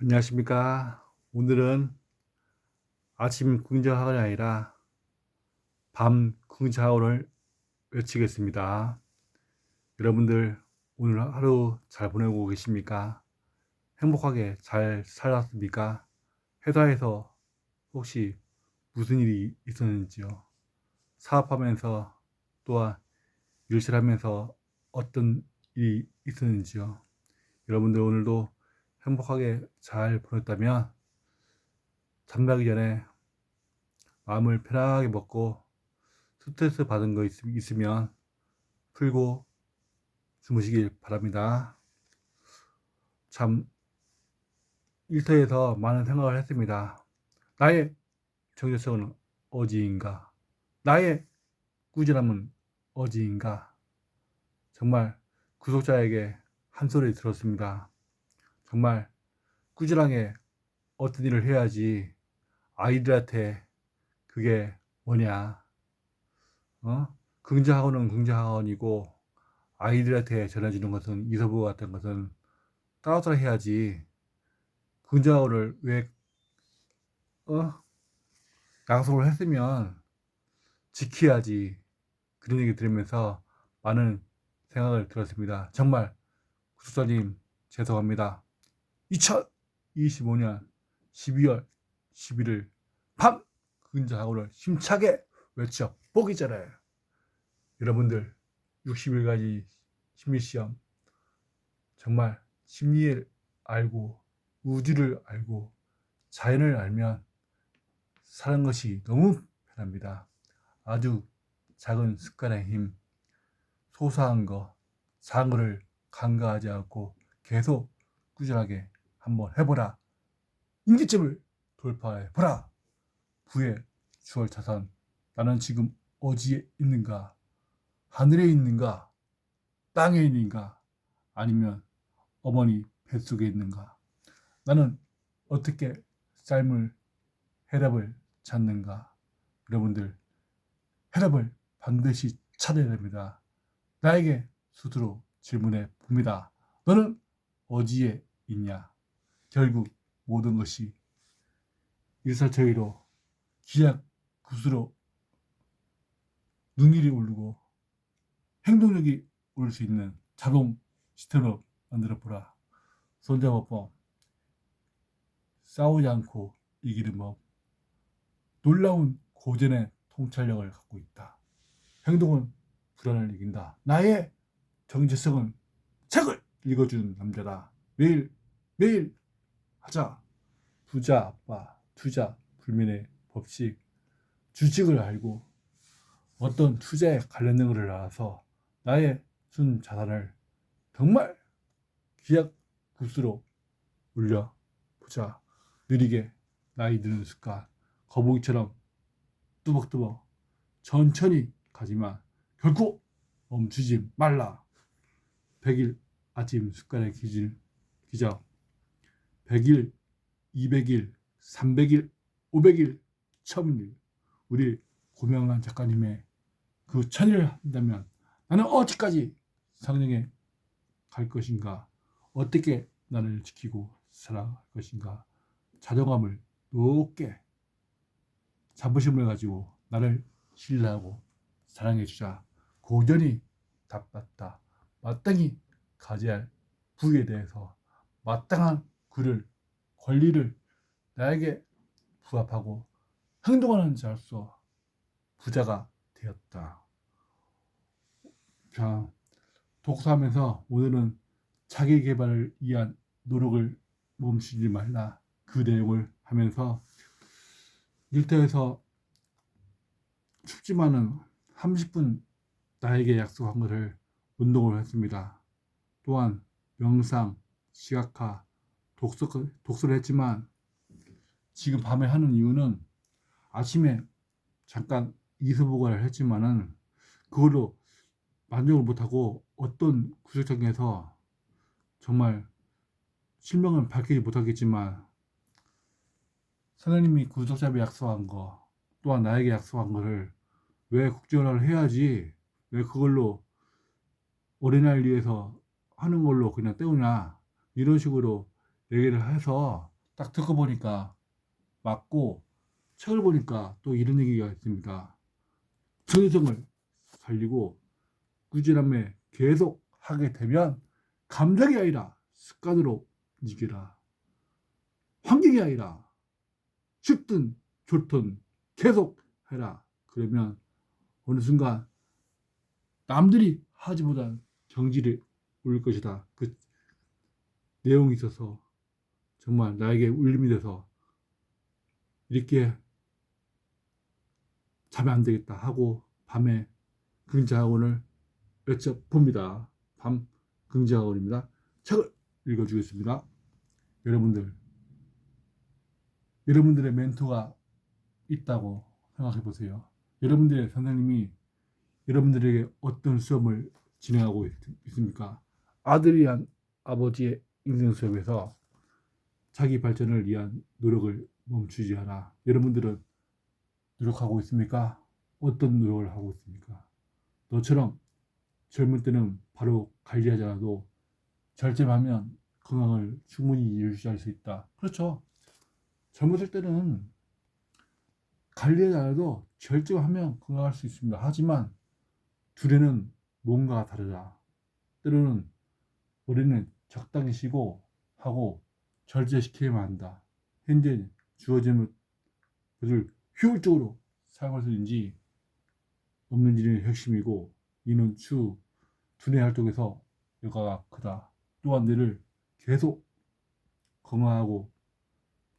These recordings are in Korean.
안녕하십니까. 오늘은 아침 궁정학원이 아니라 밤 궁정학원을 외치겠습니다. 여러분들 오늘 하루 잘 보내고 계십니까? 행복하게 잘 살았습니까? 회사에서 혹시 무슨 일이 있었는지요? 사업하면서 또한 일실하면서 어떤 일이 있었는지요? 여러분들 오늘도 행복하게 잘 보냈다면 잠자기 전에 마음을 편하게 먹고 스트레스 받은 거 있, 있으면 풀고 주무시길 바랍니다. 참 일터에서 많은 생각을 했습니다. 나의 정체성은 어디인가? 나의 꾸준함은 어디인가? 정말 구독자에게 한 소리 들었습니다. 정말 꾸준하게 어떤 일을 해야지 아이들한테 그게 뭐냐, 어? 긍정학원은 긍정학원이고 아이들한테 전해주는 것은 이서부 같은 것은 따로따로 해야지 긍정학원을 왜 어? 약속을 했으면 지켜야지 그런 얘기 들으면서 많은 생각을 들었습니다. 정말 구독자님 죄송합니다. 2025년 12월 11일 밤 근자하고를 힘차게 외쳐 보기 전에 여러분들 60일까지 심리시험 정말 심리를 알고 우주를 알고 자연을 알면 사는 것이 너무 편합니다. 아주 작은 습관의 힘, 소소한 거, 작은 거를 간과하지 않고 계속 꾸준하게 한번 해보라. 인기점을 돌파해보라. 부의 주얼 자산. 나는 지금 어디에 있는가? 하늘에 있는가? 땅에 있는가? 아니면 어머니 뱃속에 있는가? 나는 어떻게 삶을 해답을 찾는가? 여러분들 해답을 반드시 찾아야 됩니다. 나에게 스스로 질문해 봅니다. 너는 어디에 있냐? 결국 모든 것이 일사천리로 기약 굿으로 능률이 오르고 행동력이 오를 수 있는 자동 시스템으로 만들어 보라. 손자법법 싸우지 않고 이기는 법 놀라운 고전의 통찰력을 갖고 있다. 행동은 불안을 이긴다. 나의 정체성은 책을 읽어주는 남자다. 매일 매일 하자. 부자 아빠, 투자, 불면의 법칙, 주식을 알고 어떤 투자에 관련된 것을 알아서 나의 순 자산을 정말 기약 굿으로 올려 보자. 느리게 나이 드는 습관, 거북이처럼 뚜벅뚜벅 천천히 가지만 결코 멈추지 말라. 100일 아침 습관의 기준, 기적 100일, 200일, 300일, 500일, 1000일. 우리 고명한 작가님의 그 천일을 한다면 나는 어디까지 상령에 갈 것인가? 어떻게 나를 지키고 살아갈 것인가? 자존감을 높게 자부심을 가지고 나를 신뢰하고 사랑해 주자. 고전히 답받다. 마땅히 가져야 할 부에 대해서 마땅한 그를 권리를 나에게 부합하고 행동하는 자로서 부자가 되었다. 자, 독서하면서 오늘은 자기 개발을 위한 노력을 멈추지 말라 그 내용을 하면서 일터에서 춥지만은 30분 나에게 약속한 것을 운동을 했습니다. 또한 명상, 시각화, 독서, 독서를 했지만 지금 밤에 하는 이유는 아침에 잠깐 이수보관을 했지만은 그걸로 만족을 못하고 어떤 구석장에서 정말 실명을 밝히지 못하겠지만 선생님이 구독자에 약속한 거 또한 나에게 약속한 거를 왜 국제화를 해야지 왜 그걸로 어린아이를 위해서 하는 걸로 그냥 때우냐 이런 식으로 얘기를 해서 딱 듣고 보니까 맞고 책을 보니까 또 이런 얘기가 있습니다. 정의성을 살리고 꾸준함에 계속 하게 되면 감정이 아니라 습관으로 움직이라. 환경이 아니라 쉽든 좋든 계속 해라. 그러면 어느 순간 남들이 하지 못한 경지를 올 것이다. 그 내용이 있어서 정말 나에게 울림이 돼서 이렇게 자면 안 되겠다 하고 밤에 긍정학원을 외쳐봅니다. 밤 긍정학원입니다. 책을 읽어주겠습니다. 여러분들, 여러분들의 멘토가 있다고 생각해 보세요. 여러분들의 선생님이 여러분들에게 어떤 수업을 진행하고 있, 있습니까? 아들이 한 아버지의 인생 수업에서 자기 발전을 위한 노력을 멈추지 않아. 여러분들은 노력하고 있습니까? 어떤 노력을 하고 있습니까? 너처럼 젊을 때는 바로 관리하지 않아도 절제하면 건강을 충분히 유지할 수 있다. 그렇죠. 젊었을 때는 관리하지 않아도 절제하면 건강할 수 있습니다. 하지만 둘에는 뭔가 다르다. 때로는 우리는 적당히 쉬고 하고 절제시켜야만 한다. 현재 주어지는 것을 효율적으로 사용할 수 있는지 없는지는 핵심이고 이는 추 두뇌 활동에서 여가가 크다. 또한 뇌를 계속 건강하고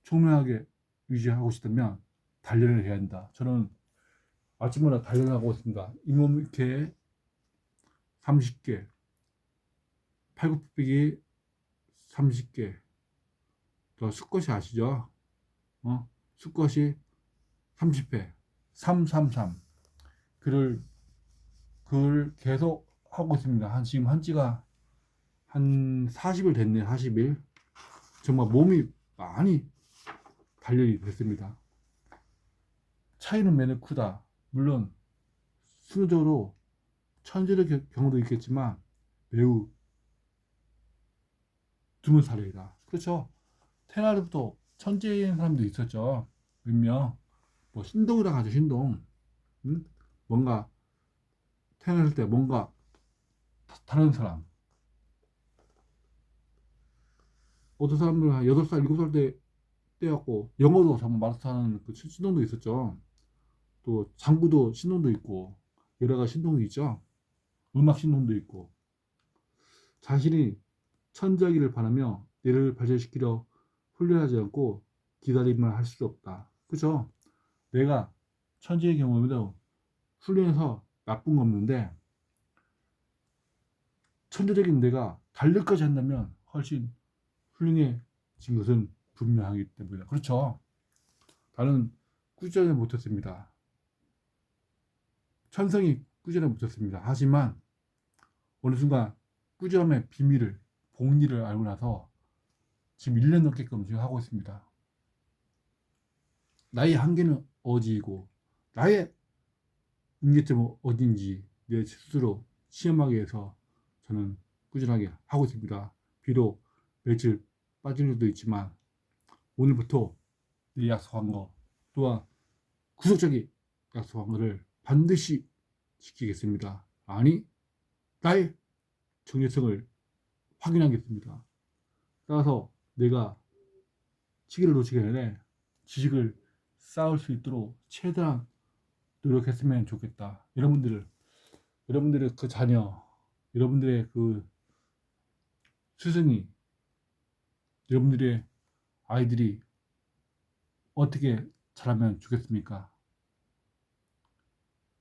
총명하게 유지하고 싶다면 단련을 해야 한다. 저는 아침마다 단련하고 있습니다. 잇몸 이렇게 30개, 팔굽혀펴기 30개, 또 수컷이 아시죠? 어? 수컷이 30회, 333. 그를, 그를 계속 하고 있습니다. 한, 지금 한 지가 한 40일 됐네, 40일. 정말 몸이 많이 단련이 됐습니다. 차이는 매우 크다. 물론, 순서적으로 천재의 경우도 있겠지만, 매우 드문 사례이다. 그렇죠? 태어나부터 천재인 사람도 있었죠. 몇 명. 뭐 신동이라고 하죠. 신동. 응? 뭔가 태어났을 때 뭔가 다- 다른 사람. 어떤 사람들은 한 8살, 7살 때 때였고 영어도 정말 마스터하는 그 신- 신동도 있었죠. 또 장구도 신동도 있고 여러 가지 신동도 있죠. 음악 신동도 있고 자신이 천재기를 바라며 뇌를 발전시키려 훈련하지 않고 기다림만 할수 없다. 그죠? 내가 천재의 경우에도 훈련해서 나쁜 거 없는데 천재적인 내가 달력까지 한다면 훨씬 훌륭해진 것은 분명하기 때문이다. 그렇죠? 나는 꾸준히 못했습니다. 천성이 꾸준히 못했습니다. 하지만 어느 순간 꾸준함의 비밀을 복리를 알고 나서 지금 1년 넘게끔 지금 하고 있습니다. 나의 한계는 어디이고 나의 임계점은 어딘지 내 스스로 시험하기 위해서 저는 꾸준하게 하고 있습니다. 비록 며칠 빠진 적도 있지만 오늘부터 내 약속한 거 또한 구속적인 약속한 거를 반드시 지키겠습니다. 아니 나의 정체성을 확인하겠습니다. 따라서 내가 시기를 놓치기 전에 지식을 쌓을 수 있도록 최대한 노력했으면 좋겠다. 여러분들을 여러분들의 그 자녀, 여러분들의 그 스승이, 여러분들의 아이들이 어떻게 자라면 좋겠습니까?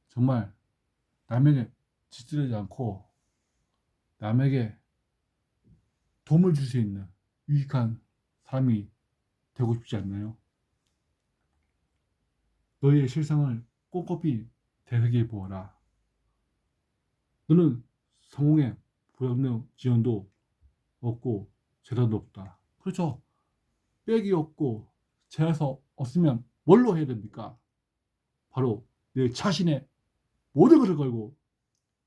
정말 남에게 지지르지 않고 남에게 도움을 줄 수 있는 유익한 사람이 되고 싶지 않나요? 너의 실상을 꼼꼼히 되새겨 보아라. 너는 성공에 부담는 지원도 없고 재산도 없다. 그렇죠? 빽이 없고 재산 없으면 뭘로 해야 됩니까? 바로 내 자신의 모든 것을 걸고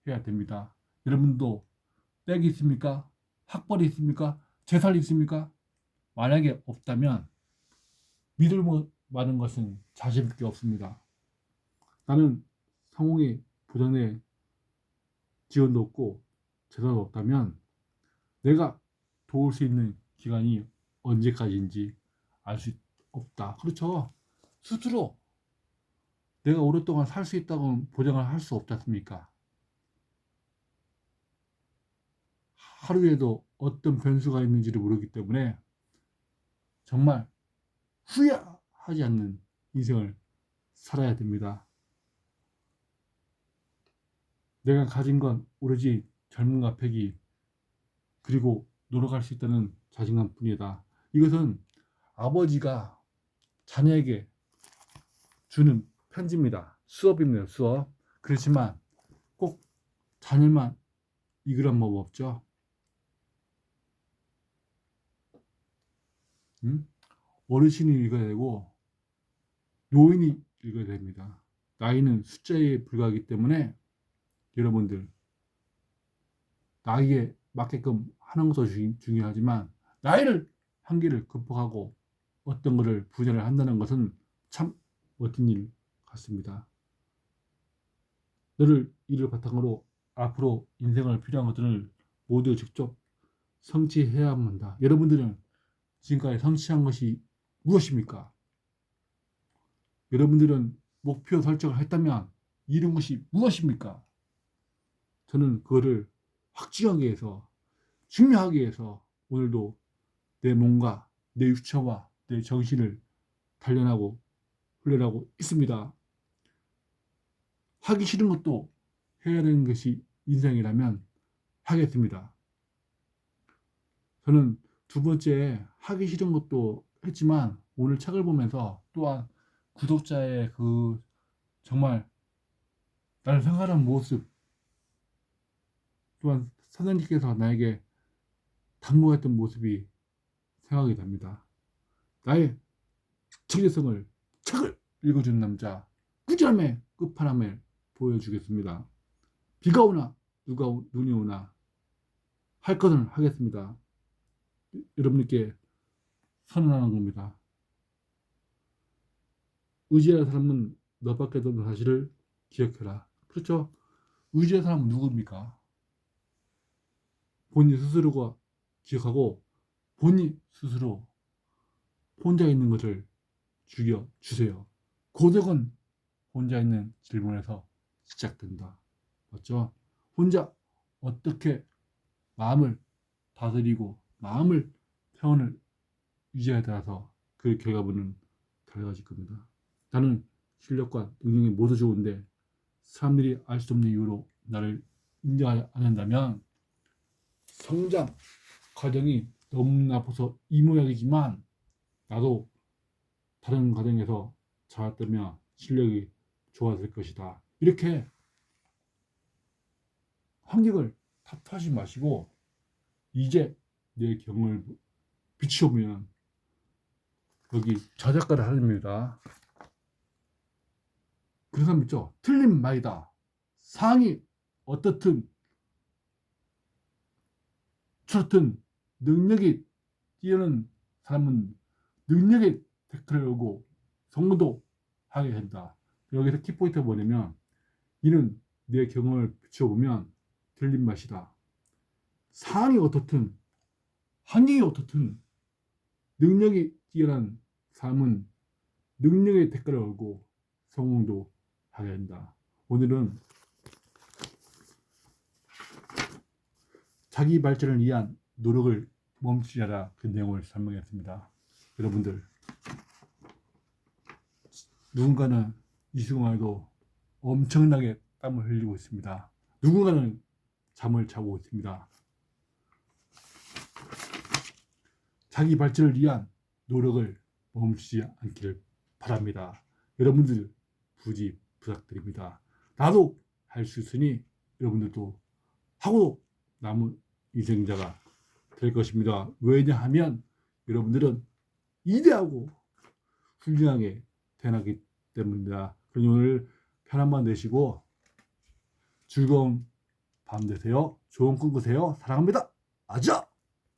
해야 됩니다. 여러분도 빽이 있습니까? 학벌이 있습니까? 재산이 있습니까? 만약에 없다면 믿을 만한 것은 자신밖에 없습니다. 나는 상홍이 부전에 지원도 없고 재산도 없다면 내가 도울 수 있는 기간이 언제까지인지 알 수 없다. 그렇죠. 스스로 내가 오랫동안 살 수 있다고 보장을 할 수 없지 않습니까? 하루에도 어떤 변수가 있는지를 모르기 때문에 정말 후회하지 않는 인생을 살아야 됩니다. 내가 가진 건 오로지 젊음과 패기 그리고 노력할 수 있다는 자신감 뿐이다. 이것은 아버지가 자녀에게 주는 편지입니다. 수업입니다. 수업. 그렇지만 꼭 자녀만 읽으란 법 없죠. 음? 어르신이 읽어야 되고 노인이 읽어야 됩니다. 나이는 숫자에 불과하기 때문에 여러분들 나이에 맞게끔 하는 것도 중- 중요하지만 나이를 한계를 극복하고 어떤 것을 분야를 한다는 것은 참 멋진 일 같습니다. 너를 이를 바탕으로 앞으로 인생을 필요한 것들을 모두 직접 성취해야만 한다. 여러분들은 지금까지 성취한 것이 무엇입니까? 여러분들은 목표 설정을 했다면 이룬 것이 무엇입니까? 저는 그거를 확증하기 위해서 증명하기 위해서 오늘도 내 몸과 내 육체와 내 정신을 단련하고 훈련하고 있습니다. 하기 싫은 것도 해야 되는 것이 인생이라면 하겠습니다. 저는 두 번째 하기 싫은 것도 했지만 오늘 책을 보면서 또한 구독자의 그 정말 나를 생각하는 모습 또한 선생님께서 나에게 당부했던 모습이 생각이 납니다. 나의 정체성을 책을 읽어주는 남자 꾸준함의 끝판왕을 보여주겠습니다. 비가 오나 누가 오- 눈이 오나 할 것은 하겠습니다. 여러분께 선언하는 겁니다. 의지할 사람은 너밖에 없는 사실을 기억해라. 그렇죠? 의지할 사람은 누굽니까? 본인 스스로가 기억하고 본인 스스로 혼자 있는 것을 죽여 주세요. 고독은 혼자 있는 질문에서 시작된다. 맞죠? 혼자 어떻게 마음을 다스리고 마음을 평온을 유지해야 따라서 그 결과물은 달라질 겁니다. 나는 실력과 능력이 모두 좋은데 사람들이 알 수 없는 이유로 나를 인정하지 않는다면 성장 과정이 너무 나빠서 이 모양이지만 나도 다른 과정에서 자랐다면 실력이 좋아질 것이다. 이렇게 환경을 탓하지 마시고 이제 내 경을 비추어보면 여기 저작가를 하십니다. 그 사람 있죠? 틀린 말이다. 상이 어떻든 저렇든 능력이 뛰어난 사람은 능력의 텍트를 오고 성공도 하게 된다. 여기서 키포인트가 뭐냐면 이는 내 경험을 비춰보면 틀린 맛이다. 상황이 어떻든 환경이 어떻든 능력이 뛰어난 삶은 능력의 대가를 얻고 성공도 하게 된다. 오늘은 자기 발전을 위한 노력을 멈추지 않아 그 내용을 설명했습니다. 여러분들 누군가는 이 순간에도 엄청나게 땀을 흘리고 있습니다. 누군가는 잠을 자고 있습니다. 자기 발전을 위한 노력을 멈추지 않기를 바랍니다. 여러분들 부지 부탁드립니다. 나도 할 수 있으니 여러분들도 하고 남은 인생자가 될 것입니다. 왜냐하면 여러분들은 이대하고 훌륭하게 태어나기 때문입니다. 그러니 오늘 편한 밤 되시고 즐거운 밤 되세요. 좋은 꿈 꾸세요. 사랑합니다. 아자!